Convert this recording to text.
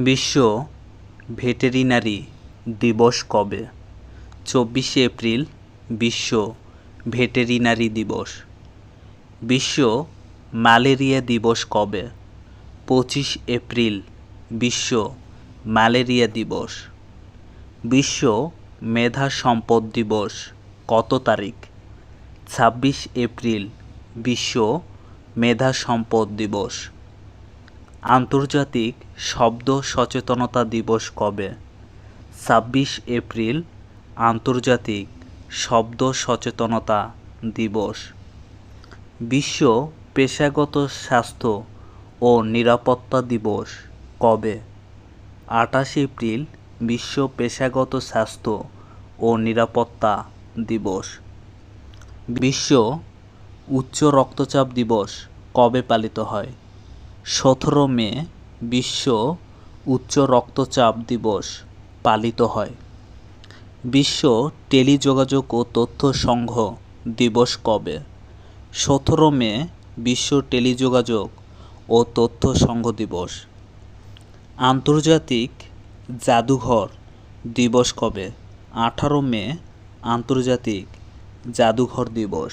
বিশ্ব ভেটেরিনারি দিবস কবে? চব্বিশে এপ্রিল, বিশ্ব ভেটেরিনারি দিবস। বিশ্ব ম্যালেরিয়া দিবস কবে? পঁচিশ এপ্রিল, বিশ্ব ম্যালেরিয়া দিবস। বিশ্ব মেধা সম্পদ দিবস কত তারিখ? ছাব্বিশ এপ্রিল, বিশ্ব মেধা সম্পদ দিবস। আন্তর্জাতিক শব্দ সচেতনতা দিবস কবে? ছাব্বিশ এপ্রিল, আন্তর্জাতিক শব্দ সচেতনতা দিবস। বিশ্ব পেশাগত স্বাস্থ্য ও নিরাপত্তা দিবস কবে? আঠাশ এপ্রিল, বিশ্ব পেশাগত স্বাস্থ্য ও নিরাপত্তা দিবস। বিশ্ব উচ্চ রক্তচাপ দিবস কবে পালিত হয়? সতেরো মে বিশ্ব উচ্চ রক্তচাপ দিবস পালিত হয়। বিশ্ব টেলিযোগাযোগ ও তথ্য সংঘ দিবস কবে? সতেরো মে বিশ্ব টেলিযোগাযোগ ও তথ্য সংঘ দিবস। আন্তর্জাতিক জাদুঘর দিবস কবে? আঠারো মে আন্তর্জাতিক জাদুঘর দিবস।